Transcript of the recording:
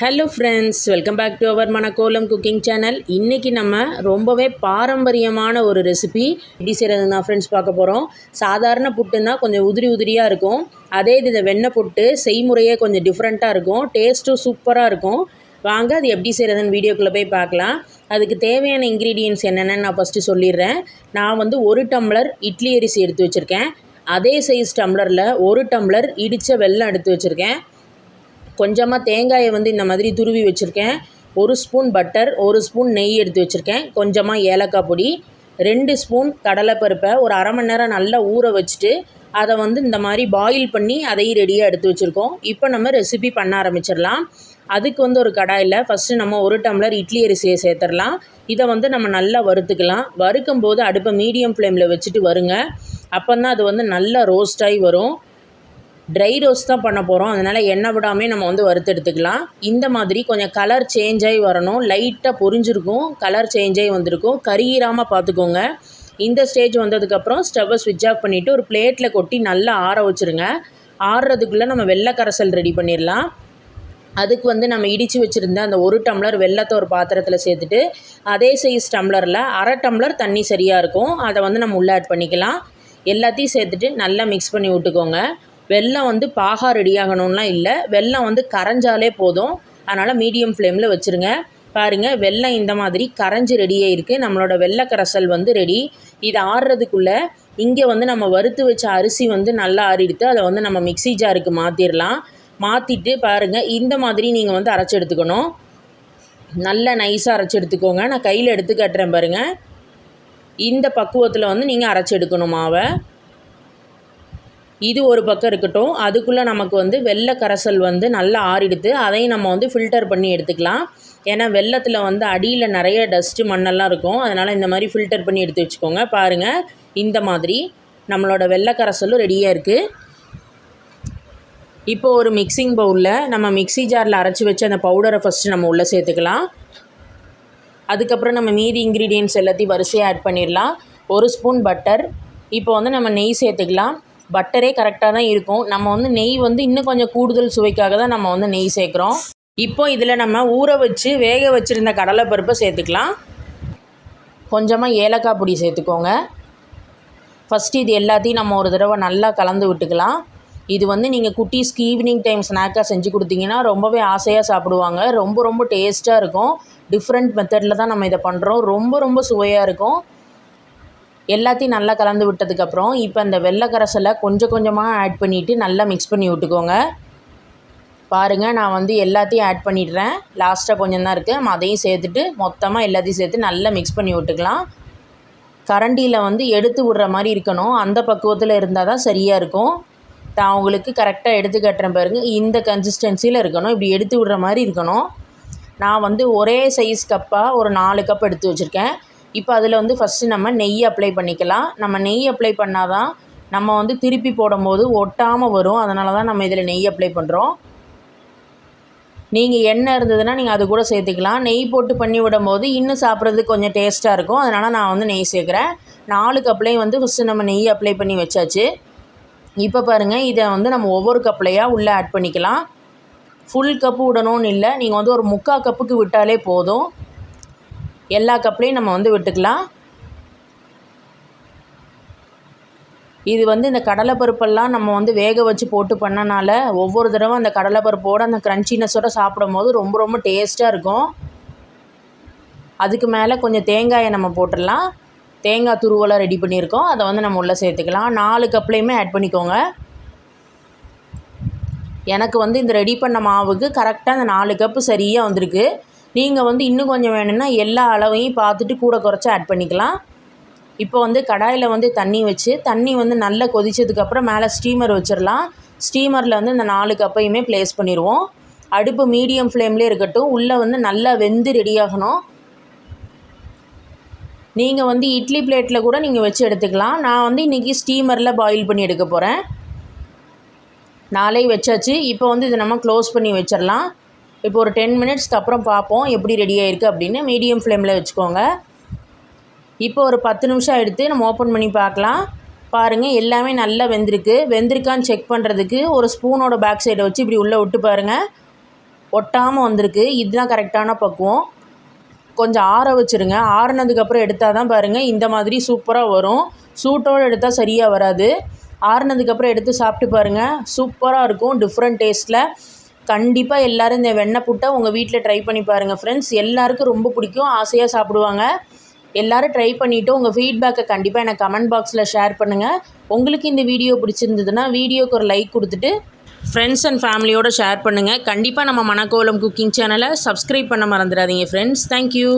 Hello friends welcome back to our Manakkolam cooking channel இன்றைக்கி நம்ம ரொம்பவே பாரம்பரியமான ஒரு ரெசிபி எப்படி செய்கிறதுனா ஃப்ரெண்ட்ஸ் பார்க்க போகிறோம் சாதாரண புட்டுன்னா கொஞ்சம் உதிரி உதிரியாக இருக்கும். அதே இது இந்த வெண்ணெய் புட்டு செய்முறையே கொஞ்சம் டிஃப்ரெண்ட்டாக இருக்கும். டேஸ்ட்டும் சூப்பராக இருக்கும். வாங்க அது எப்படி செய்கிறதுன்னு வீடியோக்குள்ளே போய் பார்க்கலாம். அதுக்கு தேவையான இன்க்ரீடியன்ஸ் என்னென்னு நான் ஃபஸ்ட்டு சொல்லிடுறேன். நான் வந்து ஒரு டம்ளர் இட்லி அரிசி எடுத்து வச்சுருக்கேன். அதே சைஸ் டம்ளரில் ஒரு டம்ளர் இடித்த வெல்லம் எடுத்து வச்சுருக்கேன். கொஞ்சமாக தேங்காயை வந்து இந்த மாதிரி துருவி வச்சுருக்கேன். ஒரு ஸ்பூன் பட்டர் ஒரு ஸ்பூன் நெய் எடுத்து வச்சுருக்கேன். கொஞ்சமாக ஏலக்காய் பொடி ரெண்டு ஸ்பூன் கடலைப்பருப்பை ஒரு அரை மணி நேரம் நல்லா ஊற வச்சுட்டு அதை வந்து இந்த மாதிரி பாயில் பண்ணி அதையும் ரெடியாக எடுத்து வச்சுருக்கோம். இப்போ நம்ம ரெசிபி பண்ண ஆரம்பிச்சிடலாம். அதுக்கு வந்து ஒரு கடாயில் ஃபஸ்ட்டு நம்ம ஒரு டம்ளர் இட்லி அரிசியை சேர்த்துடலாம். இதை வந்து நம்ம நல்லா வறுத்துக்கலாம். வறுக்கும் போது அடுப்பை மீடியம் ஃப்ளேமில் வச்சுட்டு வருங்க. அப்போ தான் அது வந்து நல்லா ரோஸ்டாகி வரும். ட்ரை ரோஸ்ட் தான் பண்ண போகிறோம் அதனால் எண்ணெய் விடாமே நம்ம வந்து வறுத்து எடுத்துக்கலாம். இந்த மாதிரி கொஞ்சம் கலர் சேஞ்ச் ஆகி வரணும். லைட்டாக பொரிஞ்சிருக்கும். கலர் சேஞ்ச் ஆகி வந்திருக்கும். கருகிராமல் பார்த்துக்கோங்க. இந்த ஸ்டேஜ் வந்ததுக்கப்புறம் ஸ்டவ்வை ஸ்விட்ச் ஆஃப் பண்ணிவிட்டு ஒரு பிளேட்டில் கொட்டி நல்லா ஆற வச்சுருங்க. ஆறுறதுக்குள்ளே நம்ம வெள்ளை கரைசல் ரெடி பண்ணிடலாம். அதுக்கு வந்து நம்ம இடித்து வச்சுருந்த அந்த ஒரு டம்ளர் வெள்ளத்தை ஒரு பாத்திரத்தில் சேர்த்துட்டு அதே சைஸ் டம்ளரில் அரை டம்ளர் தண்ணி சரியாக இருக்கும். அதை வந்து நம்ம உள்ளே ஆட் பண்ணிக்கலாம். எல்லாத்தையும் சேர்த்துட்டு நல்லா மிக்ஸ் பண்ணி விட்டுக்கோங்க. வெல்லம் வந்து பாகா ரெடி ஆகணும்லாம் இல்லை. வெல்லம் வந்து கரைஞ்சாலே போதும். அதனால் மீடியம் ஃப்ளேமில் வச்சுருங்க. பாருங்கள் வெள்ளம் இந்த மாதிரி கரைஞ்சி ரெடியாக இருக்குது நம்மளோட வெள்ளை கரைசல் வந்து ரெடி இது ஆறுறதுக்குள்ளே இங்கே வந்து நம்ம வறுத்து வச்ச அரிசி வந்து நல்லா ஆறிடுத்து அதை வந்து நம்ம மிக்ஸி ஜாருக்கு மாற்றிடலாம் மாற்றிட்டு பாருங்கள் இந்த மாதிரி நீங்கள் வந்து அரைச்சி எடுத்துக்கணும். நல்லா நைஸாக அரைச்சி எடுத்துக்கோங்க. நான் கையில் எடுத்து கட்டுறேன் பாருங்கள் இந்த பக்குவத்தில் வந்து நீங்கள் அரைச்சி எடுக்கணும் மாவை. இது ஒரு பக்கம் இருக்கட்டும். அதுக்குள்ளே நமக்கு வந்து வெள்ளை கரைசல் வந்து நல்லா ஆறிடுது. அதையும் நம்ம வந்து ஃபில்டர் பண்ணி எடுத்துக்கலாம். ஏன்னா வெள்ளத்தில் வந்து அடியில் நிறைய டஸ்ட்டு மண்ணெல்லாம் இருக்கும். அதனால் இந்த மாதிரி ஃபில்டர் பண்ணி எடுத்து வச்சுக்கோங்க. பாருங்கள் இந்த மாதிரி நம்மளோட வெள்ளை கரைசலும் ரெடியாக இருக்குது இப்போ ஒரு மிக்சிங் பவுலில் நம்ம மிக்ஸி ஜாரில் அரைச்சி வச்சு அந்த பவுடரை ஃபஸ்ட்டு நம்ம உள்ளே சேர்த்துக்கலாம். அதுக்கப்புறம் நம்ம மீதி இன்க்ரீடியன்ஸ் எல்லாத்தையும் வரிசையாக ஆட் பண்ணிடலாம். ஒரு ஸ்பூன் பட்டர் இப்போ வந்து நம்ம நெய் சேர்த்துக்கலாம். பட்டரே கரெக்டாக தான் இருக்கும். நம்ம வந்து நெய் வந்து இன்னும் கொஞ்சம் கூடுதல் சுவைக்காக தான் நம்ம வந்து நெய் சேர்க்குறோம். இப்போ இதில் நம்ம ஊற வச்சு வேக வச்சுருந்த கடலைப்பருப்பை சேர்த்துக்கலாம். கொஞ்சமாக ஏலக்காய் பொடி சேர்த்துக்கோங்க. ஃபஸ்ட்டு இது எல்லாத்தையும் நம்ம ஒரு தடவை நல்லா கலந்து விட்டுக்கலாம். இது வந்து நீங்கள் குட்டீஸ்க்கு ஈவினிங் டைம் ஸ்நாக்காக செஞ்சு கொடுத்தீங்கன்னா ரொம்பவே ஆசையாக சாப்பிடுவாங்க. ரொம்ப ரொம்ப டேஸ்ட்டாக இருக்கும். டிஃப்ரெண்ட் மெத்தடில் தான் நம்ம இதை பண்ணுறோம் ரொம்ப ரொம்ப சுவையாக இருக்கும். எல்லாத்தையும் நல்லா கலந்து விட்டதுக்கப்புறம் இப்போ இந்த வெள்ளைக்கரசலை கொஞ்சம் கொஞ்சமாக ஆட் பண்ணிவிட்டு நல்லா மிக்ஸ் பண்ணி விட்டுக்கோங்க. பாருங்கள் நான் வந்து எல்லாத்தையும் ஆட் பண்ணிடுறேன். லாஸ்ட்டாக கொஞ்சம் தான் இருக்குது நம்ம அதையும் சேர்த்துட்டு மொத்தமாக எல்லாத்தையும் சேர்த்து நல்லா மிக்ஸ் பண்ணி விட்டுக்கலாம். கரண்டியில் வந்து எடுத்து விடுற மாதிரி இருக்கணும். அந்த பக்குவத்தில் இருந்தால் தான் சரியாக இருக்கும். நான் உங்களுக்கு கரெக்டாக எடுத்து கட்டுறேன் பாருங்கள் இந்த கன்சிஸ்டன்சியில் இருக்கணும். இப்படி எடுத்து விடுற மாதிரி இருக்கணும். நான் வந்து ஒரே சைஸ் கப்பாக ஒரு நாலு கப் எடுத்து வச்சுருக்கேன். இப்போ அதில் வந்து ஃபஸ்ட்டு நம்ம நெய் அப்ளை பண்ணிக்கலாம். நம்ம நெய் அப்ளை பண்ணால் தான் நம்ம வந்து திருப்பி போடும்போது ஒட்டாமல் வரும். அதனால தான் நம்ம இதில் நெய் அப்ளை பண்ணுறோம் நீங்கள் எண்ணெய் இருந்ததுன்னா நீங்கள் அது கூட சேர்த்துக்கலாம். நெய் போட்டு பண்ணி விடும்போது இன்னும் சாப்பிட்றதுக்கு கொஞ்சம் டேஸ்ட்டாக இருக்கும். அதனால் நான் வந்து நெய் சேர்க்குறேன். நாலு கப்லேயும் வந்து ஃபஸ்ட்டு நம்ம நெய் அப்ளை பண்ணி வச்சாச்சு. இப்போ பாருங்கள் இதை வந்து நம்ம ஒவ்வொரு கப்லையாக உள்ளே ஆட் பண்ணிக்கலாம். ஃபுல் கப்பு விடணும்னு இல்லை. நீங்கள் வந்து ஒரு முக்கால் கப்புக்கு விட்டாலே போதும். எல்லா கப்லேயும் நம்ம வந்து விட்டுக்கலாம். இது வந்து இந்த கடலைப்பருப்பெல்லாம் நம்ம வந்து வேக வச்சு போட்டு பண்ணனால ஒவ்வொரு தடவை அந்த கடலைப்பருப்போடு அந்த க்ரன்ச்சினஸோடு சாப்பிடும் போது ரொம்ப ரொம்ப டேஸ்ட்டாக இருக்கும். அதுக்கு மேலே கொஞ்சம் தேங்காயை நம்ம போட்டுடலாம். தேங்காய் துருவலாக ரெடி பண்ணியிருக்கோம். அதை வந்து நம்ம உள்ளே சேர்த்துக்கலாம். நாலு கப்லேயுமே ஆட் பண்ணிக்கோங்க. எனக்கு வந்து இந்த ரெடி பண்ண மாவுக்கு கரெக்டாக அந்த நாலு கப்பு சரியாக வந்திருக்கு. நீங்கள் வந்து இன்னும் கொஞ்சம் வேணும்னா எல்லா அளவையும் பார்த்துட்டு கூட குறைச்சி ஆட் பண்ணிக்கலாம். இப்போ வந்து கடாயில் வந்து தண்ணி வச்சு தண்ணி வந்து நல்லா கொதிச்சதுக்கப்புறம் மேலே ஸ்டீமர் வச்சிடலாம். ஸ்டீமரில் வந்து இந்த நாலு கப்பையுமே ப்ளேஸ் பண்ணிடுவோம். அடுப்பு மீடியம் ஃப்ளேம்லேயே இருக்கட்டும் உள்ளே வந்து நல்லா வெந்து ரெடியாகணும் நீங்கள் வந்து இட்லி பிளேட்டில் கூட நீங்கள் வச்சு எடுத்துக்கலாம். நான் வந்து இன்றைக்கி ஸ்டீமரில் பாயில் பண்ணி எடுக்க போகிறேன் நாளை வச்சாச்சு. இப்போ வந்து இதை நம்ம க்ளோஸ் பண்ணி வச்சிடலாம். இப்போ ஒரு டென் மினிட்ஸ்க்கு அப்புறம் பார்ப்போம் எப்படி ரெடி ஆகிருக்கு அப்படின்னு மீடியம் ஃப்ளேமில் வச்சுக்கோங்க. இப்போ ஒரு பத்து நிமிஷம் எடுத்து நம்ம ஓப்பன் பண்ணி பார்க்கலாம். பாருங்கள் எல்லாமே நல்லா வெந்திருக்கு. வெந்திருக்கான்னு செக் பண்ணுறதுக்கு ஒரு ஸ்பூனோட பேக் சைடை வச்சு இப்படி உள்ளே விட்டு பாருங்கள் ஒட்டாமல் வந்திருக்கு. இதுதான் கரெக்டான பக்குவம். கொஞ்சம் ஆற வச்சுருங்க. ஆறுனதுக்கப்புறம் எடுத்தால் தான் பாருங்கள் இந்த மாதிரி சூப்பராக வரும். சூட்டோடு எடுத்தால் சரியாக வராது. ஆறுனதுக்கப்புறம் எடுத்து சாப்பிட்டு பாருங்கள் சூப்பராக இருக்கும். டிஃப்ரெண்ட் டேஸ்ட்டில் கண்டிப்பாக எல்லோரும் இந்த வெண்ணெய் புட்டை உங்கள் வீட்டில் ட்ரை பண்ணி பாருங்கள் ஃப்ரெண்ட்ஸ் எல்லாருக்கும் ரொம்ப பிடிக்கும். ஆசையாக சாப்பிடுவாங்க. எல்லோரும் ட்ரை பண்ணிவிட்டு உங்கள் ஃபீட்பேக்கை கண்டிப்பாக எனக்கு கமெண்ட் பாக்ஸில் ஷேர் பண்ணுங்கள் உங்களுக்கு இந்த வீடியோ பிடிச்சிருந்ததுன்னா வீடியோக்கு ஒரு லைக் கொடுத்துட்டு ஃப்ரெண்ட்ஸ் அண்ட் ஃபேமிலியோடு ஷேர் பண்ணுங்கள் கண்டிப்பாக நம்ம மணக்கோலம் குக்கிங் சேனலை சப்ஸ்கிரைப் பண்ண மறந்துடாதீங்க ஃப்ரெண்ட்ஸ் தேங்க்யூ